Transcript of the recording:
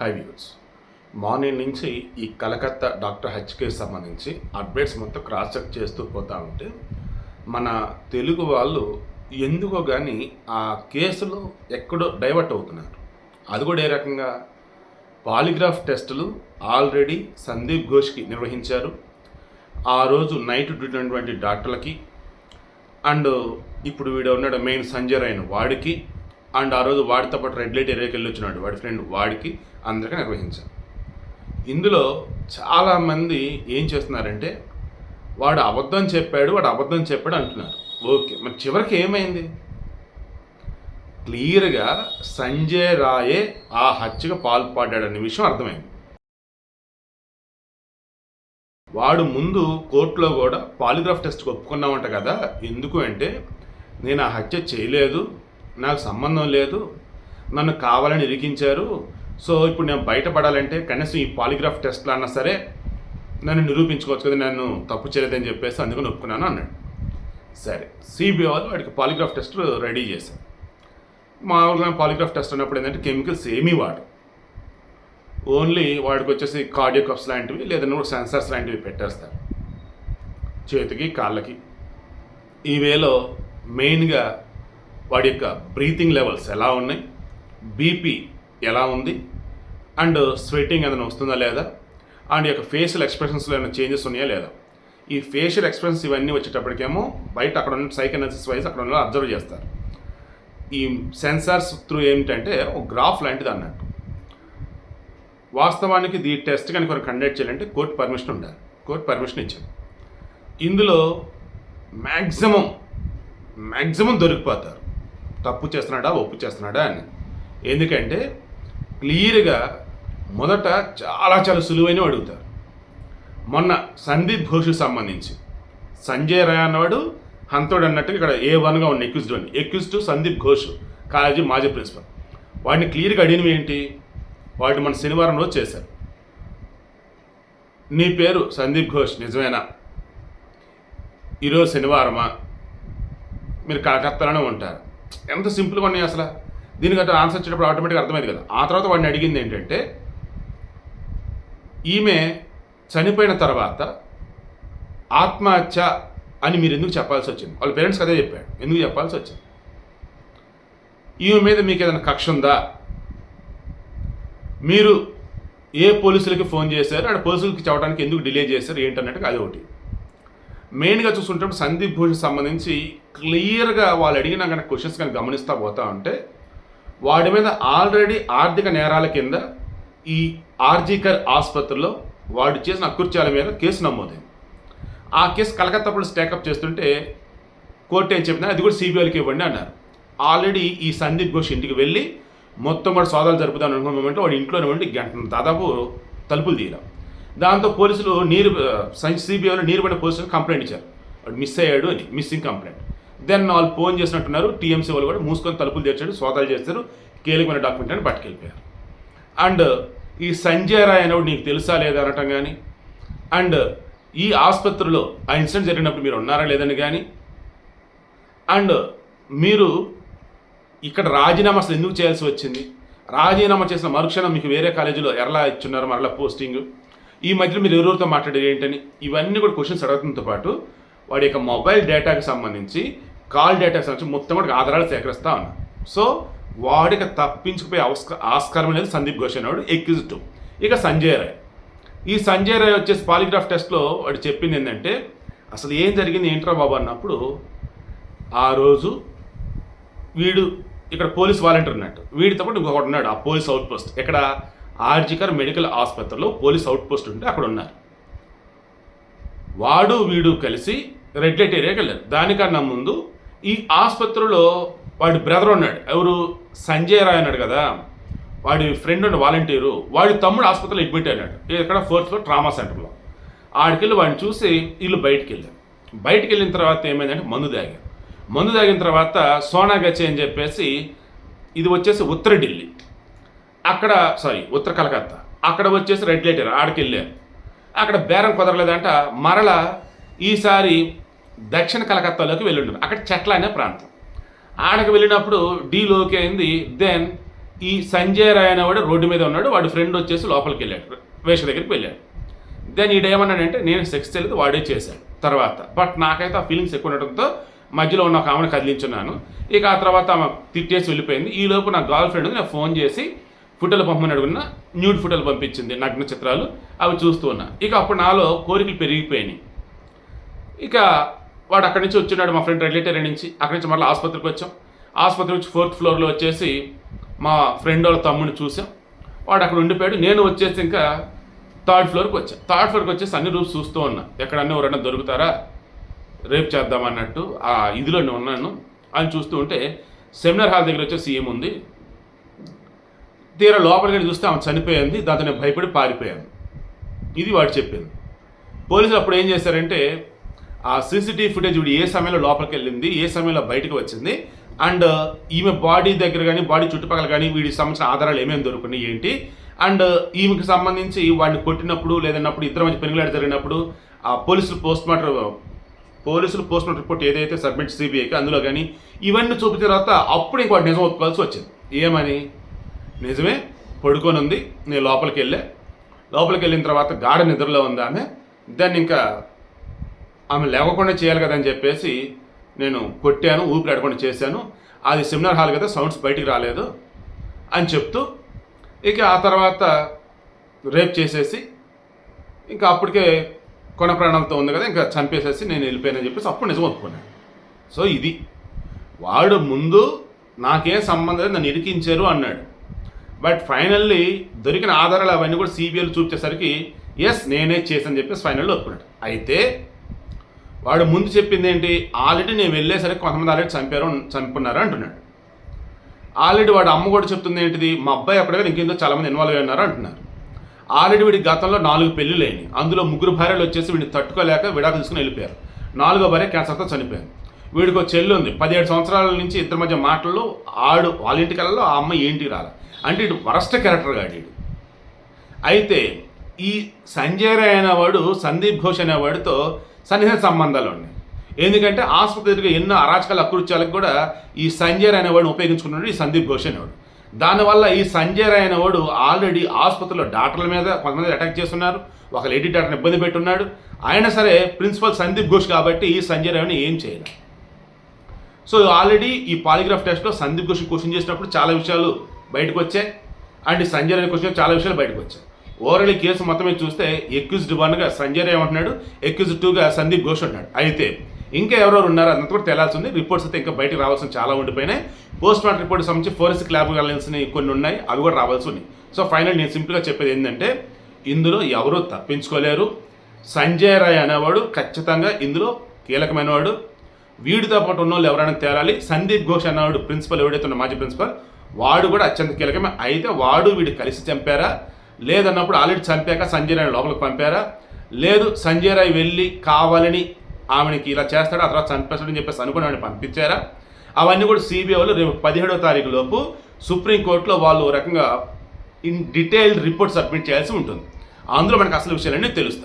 High views. Morning నుంచి ఈ Calcutta doctor హెచ్కే సంబంధించి అప్డేట్స్ మొత్తం క్రాస్ చెక్ చేస్తూ పోతా ఉంటే మన తెలుగు వాళ్ళు ఎందుకో కానీ ఆ కేసులో ఎక్కడో డైవర్ట్ అవుతున్నారు. అది కూడా ఏ రకంగా? పాలిగ్రాఫ్ టెస్టులు ఆల్రెడీ సందీప్ ఘోష్కి నిర్వహించారు. ఆ రోజు నైట్ డ్యూటీ డాక్టర్లకి అండ్ ఇప్పుడు వీడు ఉన్నాడు మెయిన్ సంజయ్ అయిన వాడికి అండ్ ఆ రోజు వాడితో పాటు రెడ్ లైట్ ఏరియాకి వెళ్ళి వచ్చినాడు వాడి ఫ్రెండ్ వాడికి అందరికీ నిర్వహించాను ఇందులో చాలామంది ఏం చేస్తున్నారంటే వాడు అబద్ధం చెప్పాడు వాడు అబద్ధం చెప్పాడు అంటున్నారు. ఓకే మరి చివరికి ఏమైంది? క్లియర్గా సంజయ్ రాయే ఆ హత్యకు పాల్పడ్డాడనే విషయం అర్థమైంది. వాడు ముందు కోర్టులో కూడా పాలిగ్రాఫ్ టెస్ట్ ఒప్పుకున్నామంట కదా ఎందుకు అంటే నేను ఆ హత్య చేయలేదు నాకు సంబంధం లేదు నన్ను కావాలని ఇరికించారు. సో ఇప్పుడు నేను బయటపడాలంటే కనీసం ఈ పాలిగ్రాఫ్ టెస్ట్లు అన్నా సరే నన్ను నిరూపించుకోవచ్చు కదా నన్ను తప్పు చేయలేదని చెప్పేసి అందుకని ఒప్పుకున్నాను అన్నాడు. సరే సిబిఐ వాళ్ళు వాడికి పాలిగ్రాఫ్ టెస్ట్ రెడీ చేశారు. మామూలుగా పాలిగ్రాఫ్ టెస్ట్ అన్నప్పుడు ఏంటంటే కెమికల్స్ ఏమీ వాడు. ఓన్లీ వాడికి వచ్చేసి కార్డియోకప్స్ లాంటివి లేదంటే సెన్సార్స్ లాంటివి పెట్టేస్తారు. చేతికి కాళ్ళకి. ఈ వేలో మెయిన్గా వాడి యొక్క బ్రీతింగ్ లెవెల్స్ ఎలా ఉన్నాయి? బీపీ ఎలా ఉంది? అండ్ స్వెట్టింగ్ ఏదైనా వస్తుందా లేదా? అండ్ యొక్క ఫేషియల్ ఎక్స్ప్రెషన్స్లో ఏమైనా చేంజెస్ ఉన్నాయా లేదా? ఈ ఫేషియల్ ఎక్స్ప్రెషన్స్ ఇవన్నీ వచ్చేటప్పటికేమో బయట అక్కడ ఉన్న సైకనసిస్ వైజ్ అక్కడ ఉన్న అబ్జర్వ్ చేస్తారు. ఈ సెన్సార్స్ త్రూ ఏమిటంటే ఒక గ్రాఫ్ లాంటిది అన్నట్టు. వాస్తవానికి ఈ టెస్ట్ కనుక కండక్ట్ చేయాలంటే కోర్టు పర్మిషన్ ఉండాలి. కోర్టు పర్మిషన్ ఇచ్చింది ఇందులో మ్యాక్సిమం మ్యాక్సిమం దొరికిపోతారు. తప్పు చేస్తున్నాడా ఒప్పు చేస్తున్నాడా అని. ఎందుకంటే క్లియర్గా మొదట చాలా చాలా సులువైన అడుగుతారు. మొన్న సందీప్ ఘోష్కి సంబంధించి. సంజయ్ రాయ్ అన్నవాడు హంతోడు అన్నట్టుగా ఇక్కడ ఏ వన్గా ఉన్న ఎక్యూజ్డ్ అని ఎక్యూజ్డ్ సందీప్ ఘోష్ కాలేజీ మాజీ ప్రిన్సిపల్. వాడిని క్లియర్గా అడిగినవి ఏంటి? వాడిని మన శనివారం రోజు చేశారు. నీ పేరు సందీప్ ఘోష్ నిజమేనా? ఈరోజు శనివారమా? మీరు కలకత్తాలోనే ఉంటారు. ఎంత సింపుల్గా ఉన్నాయి అసలు? దీనికి అట్లా ఆన్సర్ వచ్చేటప్పుడు ఆటోమేటిక్గా అర్థమైంది కదా. ఆ తర్వాత వాడిని అడిగింది ఏంటంటే ఈమె చనిపోయిన తర్వాత ఆత్మహత్య అని మీరు ఎందుకు చెప్పాల్సి వచ్చింది? వాళ్ళ పేరెంట్స్కి అదే చెప్పాడు. ఎందుకు చెప్పాల్సి వచ్చింది? ఈమె మీద మీకు ఏదైనా కక్ష ఉందా? మీరు ఏ పోలీసులకి ఫోన్ చేశారు? అక్కడ పోలీసులకి చెప్పడానికి ఎందుకు డిలే చేశారు? ఏంటన్నట్టుగా అది ఒకటి. మెయిన్గా చూసుకుంటే సందీప్ భూషణ్ సంబంధించి క్లియర్గా వాళ్ళు అడిగిన కనుక క్వశ్చన్స్ కానీ గమనిస్తూ పోతా ఉంటే వాడి మీద ఆల్రెడీ ఆర్థిక నేరాల కింద ఈ ఆర్జీకర్ ఆసుపత్రిలో వాడు చేసిన అకృత్యాల మీద కేసు నమోదైంది. ఆ case Calcutta police take up చేస్తుంటే కోర్టు ఏం చెప్పిందని అది కూడా సిబిఐకి ఇవ్వండి అన్నారు. ఆల్రెడీ ఈ సందీప్ ఘోష్ ఇంటికి వెళ్ళి మొత్తం వాడు సోదాలు జరుపుదాం అనుకున్న మూమెంట్లో వాడు ఇంట్లోనే ఉండి గంట దాదాపు తలుపులు తీయడం. దాంతో పోలీసులు నీరు సిబిఐలో నీరు పడిన పోలీసులు కంప్లైంట్ ఇచ్చారు. వాడు మిస్ అయ్యాడు అని మిస్సింగ్ కంప్లైంట్. దెన్ వాళ్ళు ఫోన్ చేసినట్టున్నారు టీఎంసీ వాళ్ళు కూడా మూసుకొని తలుపులు తెచ్చాడు సోదాలు చేస్తారు కీలకమైన డాక్యుమెంట్ అని పట్టుకెళ్ళిపోయారు. అండ్ ఈ సంజయ్ రాయ్ అనేవాడు నీకు తెలుసా లేదా అనటం కానీ అండ్ ఈ ఆసుపత్రిలో ఆ ఇన్సిడెంట్ జరిగినప్పుడు మీరు ఉన్నారా లేదని కానీ అండ్ మీరు ఇక్కడ రాజీనామా అసలు ఎందుకు చేయాల్సి వచ్చింది? రాజీనామా చేసిన మరుక్షణం మీకు వేరే కాలేజీలో ఎరలా ఇచ్చున్నారు మరలా పోస్టింగ్. ఈ మధ్యలో మీరు ఎవరెవరితో మాట్లాడేది ఏంటని ఇవన్నీ కూడా క్వశ్చన్స్ అడగడంతో పాటు వాడి యొక్క మొబైల్ డేటాకి సంబంధించి కాల్ డేటాకి సంబంధించి మొత్తం కూడా ఆధారాలు సేకరిస్తా ఉన్నాను సో వాడికి తప్పించుకుపోయే అవస్క ఆస్కారం అనేది సందీప్ ఘోష్ అనేవాడు ఎక్యూజ్డ్ ఇక సంజయ్ రాయ్. ఈ సంజయ్ రాయ్ వచ్చేసి పాలిగ్రాఫ్ టెస్ట్లో వాడు చెప్పింది ఏంటంటే అసలు ఏం జరిగింది? ఏంట్రా బాబు? అన్నప్పుడు ఆ రోజు వీడు ఇక్కడ పోలీస్ వాలంటీర్ ఉన్నట్టు వీడితో పాటు ఇంకొకటి ఉన్నాడు ఆ పోలీస్ అవుట్ పోస్ట్. ఇక్కడ ఆర్జికర్ మెడికల్ ఆసుపత్రిలో పోలీస్ అవుట్పోస్ట్ ఉంటే అక్కడ ఉన్నారు వాడు వీడు కలిసి రెడ్ లైట్ ఏరియాకి వెళ్ళారు. దానికన్నా ముందు ఈ ఆసుపత్రిలో వాడి బ్రదర్ ఉన్నాడు. ఎవరు? సంజయ్ రాయ్ అన్నాడు కదా. వాడి ఫ్రెండ్ ఉన్న వాలంటీరు. వాడి తమ్ముడు ఆసుపత్రిలో అడ్మిట్ అయినాడు. ఇక్కడ ఫోర్త్ ఫ్లోర్ ట్రామా సెంటర్లో. ఆడికెళ్ళి వాడిని చూసి వీళ్ళు బయటికి వెళ్ళారు. బయటికి వెళ్ళిన తర్వాత ఏమైందంటే మందు తాగారు. మందు తాగిన తర్వాత సోనా గచ్చి అని చెప్పేసి ఇది వచ్చేసి ఉత్తర ఢిల్లీ. అక్కడ సారీ ఉత్తర కలకత్తా. అక్కడ వచ్చేసి రెడ్ లైటర్ ఆడికి వెళ్ళారు అక్కడ బేరం కుదరలేదంట. మరల ఈసారి దక్షిణ కలకత్తాలోకి వెళ్ళిండ్రు అక్కడ చెట్ల అనే ప్రాంతం. ఆడకి వెళ్ళినప్పుడు డీలోకి అయింది. దెన్ ఈ సంజయ్ రాయ్ అనేవాడు రోడ్డు మీద ఉన్నాడు. వాడి ఫ్రెండ్ వచ్చేసి లోపలికి వెళ్ళాడు. వేష దగ్గరికి వెళ్ళాడు. దెన్ ఈడేమన్నాడంటే నేను సెక్స్ తెలియదు వాడే చేశాడు. తర్వాత. బట్ నాకైతే ఆ ఫీలింగ్స్ ఎక్కువ ఉండటంతో మధ్యలో ఉన్న ఒక ఆమెను కదిలించున్నాను. ఇక ఆ తర్వాత ఆమె తిట్టేసి వెళ్ళిపోయింది. ఈ లోపు నా గర్ల్ ఫ్రెండ్ నేను ఫోన్ చేసి ఫోటోలు పంపమని అడుగున్నా న్యూడ్ ఫోటోలు పంపించింది నగ్న చిత్రాలు అవి చూస్తూ ఉన్నా. ఇక అప్పుడు నాలో కోరికలు పెరిగిపోయినాయి. ఇక వాడు అక్కడి నుంచి వచ్చినాడు మా ఫ్రెండ్ రిలేటరీ నుంచి. అక్కడి నుంచి మళ్ళీ ఆసుపత్రికి వచ్చాం. ఆసుపత్రి నుంచి ఫోర్త్ ఫ్లోర్లో వచ్చేసి మా ఫ్రెండ్ వాళ్ళ తమ్ముడిని చూసాం. వాడు అక్కడ ఉండిపోయాడు. నేను వచ్చేసి ఇంకా థర్డ్ ఫ్లోర్కి వచ్చా థర్డ్ ఫ్లోర్కి వచ్చేసి అన్ని రూమ్స్ చూస్తూ ఉన్నా. ఎక్కడన్నా ఎవరైనా దొరుకుతారా? రేపు చేద్దాం అన్నట్టు ఆ ఇదిలో నేను ఉన్నాను. అని చూస్తూ ఉంటే సెమినార్ హాల్ దగ్గర వచ్చేసి ఏముంది తీరా లోపలికి చూస్తే ఆమె చనిపోయింది దాంతో నేను భయపడి పారిపోయాను ఇది వాడు చెప్పింది. పోలీసులు అప్పుడు ఏం చేశారంటే ఆ సీసీటీవీ ఫుటేజ్ ఇప్పుడు ఏ సమయంలో లోపలికి వెళ్ళింది ఏ సమయంలో బయటకు వచ్చింది అండ్ ఈమె బాడీ దగ్గర కానీ బాడీ చుట్టుపక్కల కానీ వీడికి సంబంధించిన ఆధారాలు ఏమేమి దొరుకున్నాయి ఏంటి? అండ్ ఈమెకి సంబంధించి వాడిని కొట్టినప్పుడు లేదన్నప్పుడు ఇద్దరు మధ్య పెనుగులాట జరిగినప్పుడు ఆ పోలీసులు పోస్ట్ మార్టం పోలీసులు పోస్ట్ మార్టం రిపోర్ట్ ఏదైతే సబ్మిట్ సిబిఐకి అందులో కానీ ఇవన్నీ చూపిన తర్వాత అప్పుడు ఇంకో నిజం ఒప్పుకోవాల్సి వచ్చింది. ఏమని? నిజమే పడుకొని ఉంది నేను లోపలికి వెళ్ళే. లోపలికి వెళ్ళిన తర్వాత గాఢ నిద్రలో ఉంది ఆమె. దాన్ని ఇంకా ఆమె లేవకుండా చేయాలి కదా అని చెప్పేసి నేను కొట్టాను ఊపిరి ఆడకుండా చేశాను. అది సెమినార్ హాల్ కదా సౌండ్స్ బయటికి రాలేదు అని చెప్తూ ఇక ఆ తర్వాత రేప్ చేసేసి ఇంకా అప్పటికే కొన ప్రాణాలతో ఉంది కదా ఇంకా చంపేసేసి నేను వెళ్ళిపోయానని చెప్పేసి అప్పుడు నిజం ఒప్పుకున్నాను సో ఇది వాడు ముందు నాకేం సంబంధం లేదు నన్ను ఇరికించారు అన్నాడు. బట్ ఫైనల్లీ దొరికిన ఆధారాలు అవన్నీ కూడా సిబిఐలు చూపించేసరికి ఎస్ నేనే చేశాను చెప్పేసి ఫైనల్లో ఒప్పుకున్నాడు. అయితే వాడు ముందు చెప్పింది ఏంటి ఆల్రెడీ నేను వెళ్ళేసరికి కొంతమంది ఆల్రెడీ చంపారు చంపున్నారు అంటున్నాడు. ఆల్రెడీ వాడు అమ్మ కూడా చెప్తుంది ఏంటిది? మా అబ్బాయి అప్పుడే ఇంకేందో చాలామంది ఇన్వాల్వ్ అయి ఉన్నారు అంటున్నారు. ఆల్రెడీ వీడి గతంలో నాలుగు పెళ్ళిళ్ళు అయినాయి. అందులో ముగ్గురు భార్యలు వచ్చేసి వీడిని తట్టుకోలేక విడాకులు తీసుకుని వెళ్ళిపోయారు. నాలుగో భార్య క్యాన్సర్తో చనిపోయింది. వీడికి ఒక చెల్లి ఉంది పదిహేడు సంవత్సరాల నుంచి ఇద్దరి మధ్య మాటల్లో ఆడు వాళ్ళ ఇంటికి వెళ్ళాలో ఆ అమ్మాయి ఏంటికి రాలే. అంటే ఇటు వరస్ట్ క్యారెక్టర్ గాడు అయితే ఈ సంజయ్ రాయ్ అనేవాడు సందీప్ ఘోష్ అనేవాడితో సన్నిహిత సంబంధాలు ఉన్నాయి. ఎందుకంటే ఆసుపత్రిగా ఎన్నో అరాచకాల అకృత్యాలకు కూడా ఈ సంజయ్ రాయ్ అనేవాడిని ఉపయోగించుకున్నాడు ఈ సందీప్ ఘోష్ అనేవాడు. దానివల్ల ఈ సంజయ్ రాయ్ అనేవాడు ఆల్రెడీ ఆసుపత్రిలో డాక్టర్ల మీద కొంతమంది అటాక్ చేస్తున్నారు. ఒక లేడీ డాక్టర్ని ఇబ్బంది పెట్టున్నాడు. అయినా సరే ప్రిన్సిపల్ సందీప్ ఘోష్ కాబట్టి ఈ సంజయ్ రాయ్ని ఏం చేయలేదు సో ఆల్రెడీ ఈ పాలిగ్రాఫ్ టెస్ట్లో సందీప్ ఘోష్ క్వశ్చన్ చేసినప్పుడు చాలా విషయాలు బయటకు వచ్చాయి అండ్ సంజయ్ రాయ్ క్వశ్చన్ చాలా విషయాలు బయటకు వచ్చాయి ఓవరాల్ కేసు మొత్తం మీద చూస్తే ఎక్యూజ్డ్ వన్గా సంజయ్ ఏమంటున్నాడు ఎక్యూజ్డ్ టూగా సందీప్ ఘోష్ అంటున్నాడు. అయితే ఇంకా ఎవరెవరు ఉన్నారు అన్నది కూడా తెలాల్సి ఉంది రిపోర్ట్స్ అయితే ఇంకా బయటకు రావాల్సిన చాలా ఉండిపోయినాయి. పోస్ట్ మార్టం రిపోర్ట్ సంబంధించి ఫోరెన్సిక్ ల్యాబ్ వెళ్ళాల్సినవి కొన్ని ఉన్నాయి అవి కూడా రావాల్సి ఉన్నాయి. సో ఫైనల్ నేను సింపుల్గా చెప్పేది ఏంటంటే ఇందులో ఎవరూ తప్పించుకోలేరు. సంజయ్ రాయ్ అనేవాడు ఖచ్చితంగా ఇందులో కీలకమైన వాడు వీడితో పాటు ఉన్న వాళ్ళు ఎవరైనా తేలాలి. సందీప్ ఘోష్ అన్నవాడు ప్రిన్సిపల్ ఎవడైతే ఉన్న మాజీ ప్రిన్సిపల్ వాడు కూడా అత్యంత కీలకమే. అయితే వాడు వీడు కలిసి చంపారా? లేదన్నప్పుడు ఆల్రెడీ చంపాక సంజయ్ రాయ్ లోపలికి పంపారా? లేదు సంజయ్ రాయ్ వెళ్ళి కావాలని ఆమెకి ఇలా చేస్తాడు ఆ తర్వాత చంపేస్తాడని చెప్పేసి అనుకుని ఆమెను పంపించారా? అవన్నీ కూడా సిబిఐ వాళ్ళు రేపు పదిహేడో తారీఖు లోపు సుప్రీంకోర్టులో వాళ్ళు రకంగా ఇన్ డీటెయిల్డ్ రిపోర్ట్ సబ్మిట్ చేయాల్సి ఉంటుంది. అందులో మనకు అసలు విషయాలన్నీ తెలుస్తాయి.